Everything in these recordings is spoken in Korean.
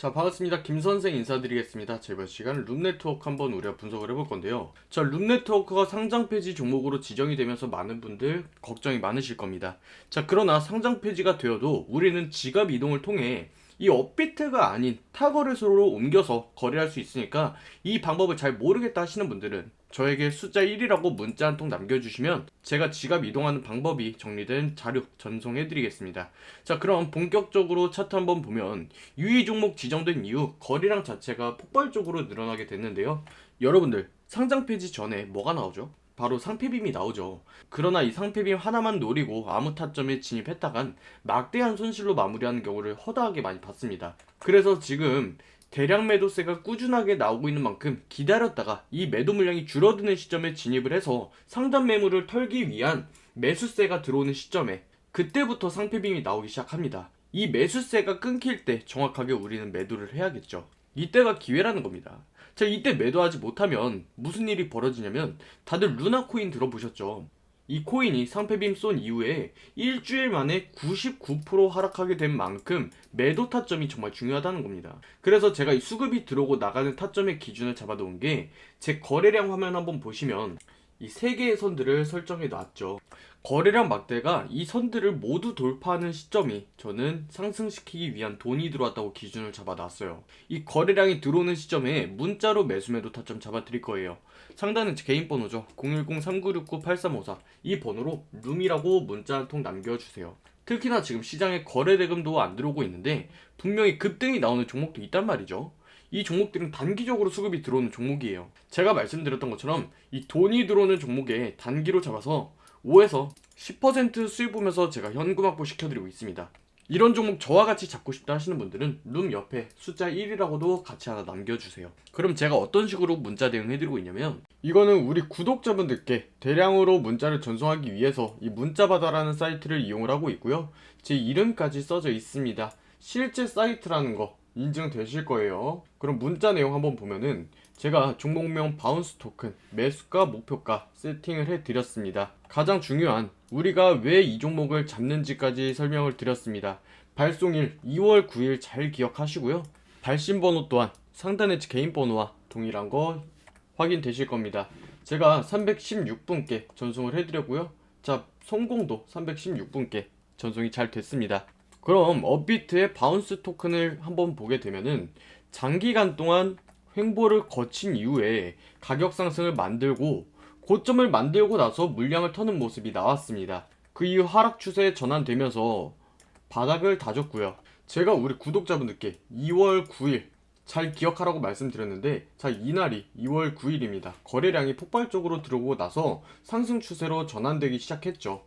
자 반갑습니다. 김선생 인사드리겠습니다. 자, 이번 시간 룸네트워크 한번 우리가 분석을 해볼 건데요. 자 룸네트워크가 상장 폐지 종목으로 지정이 되면서 많은 분들 걱정이 많으실 겁니다. 자 그러나 상장 폐지가 되어도 우리는 지갑 이동을 통해 이 업비트가 아닌 타 거래소로 옮겨서 거래할 수 있으니까 이 방법을 잘 모르겠다 하시는 분들은 저에게 숫자 1이라고 문자 한 통 남겨주시면 제가 지갑 이동하는 방법이 정리된 자료 전송해드리겠습니다. 자 그럼 본격적으로 차트 한번 보면 유의 종목 지정된 이후 거래량 자체가 폭발적으로 늘어나게 됐는데요. 여러분들 상장 폐지 전에 뭐가 나오죠? 바로 상패빔이 나오죠. 그러나 이 상패빔 하나만 노리고 아무 타점에 진입했다간 막대한 손실로 마무리하는 경우를 허다하게 많이 봤습니다. 그래서 지금 대량 매도세가 꾸준하게 나오고 있는 만큼 기다렸다가 이 매도 물량이 줄어드는 시점에 진입을 해서 상단 매물을 털기 위한 매수세가 들어오는 시점에 그때부터 상패빔이 나오기 시작합니다. 이 매수세가 끊길 때 정확하게 우리는 매도를 해야겠죠. 이때가 기회라는 겁니다. 자, 이때 매도하지 못하면 무슨 일이 벌어지냐면 다들 루나 코인 들어보셨죠? 이 코인이 상패빔 쏜 이후에 일주일 만에 99% 하락하게 된 만큼 매도 타점이 정말 중요하다는 겁니다. 그래서 제가 이 수급이 들어오고 나가는 타점의 기준을 잡아놓은 게 제 거래량 화면 한번 보시면 이 세 개의 선들을 설정해 놨죠. 거래량 막대가 이 선들을 모두 돌파하는 시점이 저는 상승시키기 위한 돈이 들어왔다고 기준을 잡아놨어요. 이 거래량이 들어오는 시점에 문자로 매수 매도 타점 잡아드릴 거예요. 상단은 제 개인 번호죠. 010-3969-8354. 이 번호로 룸이라고 문자 한 통 남겨주세요. 특히나 지금 시장에 거래 대금도 안 들어오고 있는데 분명히 급등이 나오는 종목도 있단 말이죠. 이 종목들은 단기적으로 수급이 들어오는 종목이에요. 제가 말씀드렸던 것처럼 이 돈이 들어오는 종목에 단기로 잡아서 5에서 10% 수익 보면서 제가 현금 확보 시켜드리고 있습니다. 이런 종목 저와 같이 잡고 싶다 하시는 분들은 룸 옆에 숫자 1이라고도 같이 하나 남겨주세요. 그럼 제가 어떤 식으로 문자 대응해드리고 있냐면 이거는 우리 구독자분들께 대량으로 문자를 전송하기 위해서 이 문자바다라는 사이트를 이용을 하고 있고요. 제 이름까지 써져 있습니다. 실제 사이트라는 거 인증되실 거예요. 그럼 문자 내용 한번 보면은 제가 종목명 바운스 토큰 매수가 목표가 세팅을 해 드렸습니다. 가장 중요한 우리가 왜 이 종목을 잡는지까지 설명을 드렸습니다. 발송일 2월 9일 잘 기억하시고요. 발신 번호 또한 상단의 개인 번호와 동일한 거 확인되실 겁니다. 제가 316분께 전송을 해드렸고요. 자, 성공도 316분께 전송이 잘 됐습니다. 그럼 업비트의 바운스 토큰을 한번 보게 되면은 장기간 동안 횡보를 거친 이후에 가격 상승을 만들고 고점을 만들고 나서 물량을 터는 모습이 나왔습니다. 그 이후 하락 추세에 전환되면서 바닥을 다졌고요. 제가 우리 구독자분들께 2월 9일 잘 기억하라고 말씀드렸는데 자 이날이 2월 9일입니다. 거래량이 폭발적으로 들어오고 나서 상승 추세로 전환되기 시작했죠.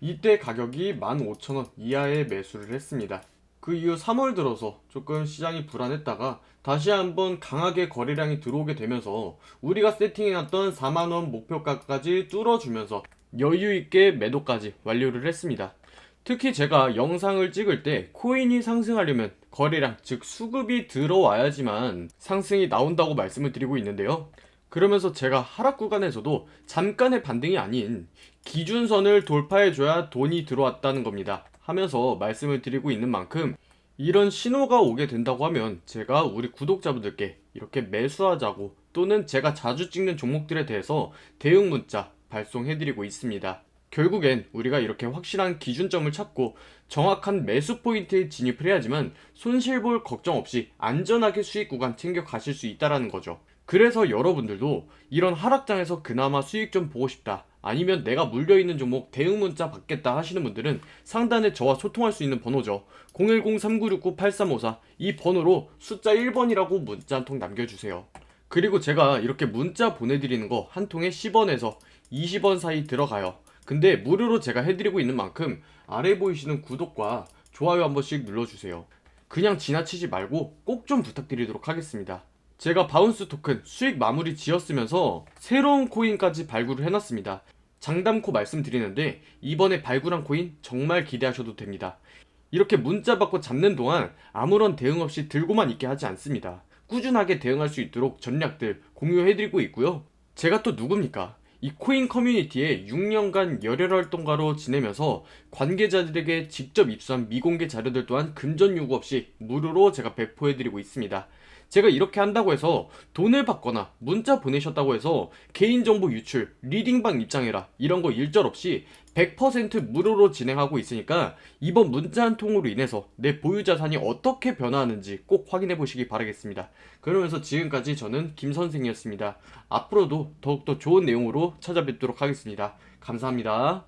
이때 가격이 15,000원 이하의 매수를 했습니다. 그 이후 3월 들어서 조금 시장이 불안했다가 다시 한번 강하게 거래량이 들어오게 되면서 우리가 세팅해놨던 4만원 목표가까지 뚫어주면서 여유있게 매도까지 완료를 했습니다. 특히 제가 영상을 찍을 때 코인이 상승하려면 거래량, 즉 수급이 들어와야지만 상승이 나온다고 말씀을 드리고 있는데요. 그러면서 제가 하락 구간에서도 잠깐의 반등이 아닌 기준선을 돌파해줘야 돈이 들어왔다는 겁니다. 하면서 말씀을 드리고 있는 만큼 이런 신호가 오게 된다고 하면 제가 우리 구독자분들께 이렇게 매수하자고 또는 제가 자주 찍는 종목들에 대해서 대응 문자 발송해드리고 있습니다. 결국엔 우리가 이렇게 확실한 기준점을 찾고 정확한 매수 포인트에 진입을 해야지만 손실 볼 걱정 없이 안전하게 수익 구간 챙겨 가실 수 있다라는 거죠. 그래서 여러분들도 이런 하락장에서 그나마 수익 좀 보고 싶다. 아니면 내가 물려있는 종목 대응 문자 받겠다 하시는 분들은 상단에 저와 소통할 수 있는 번호죠. 010-3969-8354 이 번호로 숫자 1번이라고 문자 한 통 남겨주세요. 그리고 제가 이렇게 문자 보내드리는 거 한 통에 10원에서 20원 사이 들어가요. 근데 무료로 제가 해드리고 있는 만큼 아래 보이시는 구독과 좋아요 한 번씩 눌러주세요. 그냥 지나치지 말고 꼭 좀 부탁드리도록 하겠습니다. 제가 바운스 토큰 수익 마무리 지었으면서 새로운 코인까지 발굴을 해놨습니다. 장담코 말씀드리는데 이번에 발굴한 코인 정말 기대하셔도 됩니다. 이렇게 문자 받고 잡는 동안 아무런 대응 없이 들고만 있게 하지 않습니다. 꾸준하게 대응할 수 있도록 전략들 공유해드리고 있고요. 제가 또 누굽니까? 이 코인 커뮤니티에 6년간 열혈 활동가로 지내면서 관계자들에게 직접 입수한 미공개 자료들 또한 금전 요구 없이 무료로 제가 배포해드리고 있습니다. 제가 이렇게 한다고 해서 돈을 받거나 문자 보내셨다고 해서 개인정보 유출, 리딩방 입장해라 이런 거 일절 없이 100% 무료로 진행하고 있으니까 이번 문자 한 통으로 인해서 내 보유 자산이 어떻게 변화하는지 꼭 확인해 보시기 바라겠습니다. 그러면서 지금까지 저는 김 선생이었습니다. 앞으로도 더욱더 좋은 내용으로 찾아뵙도록 하겠습니다. 감사합니다.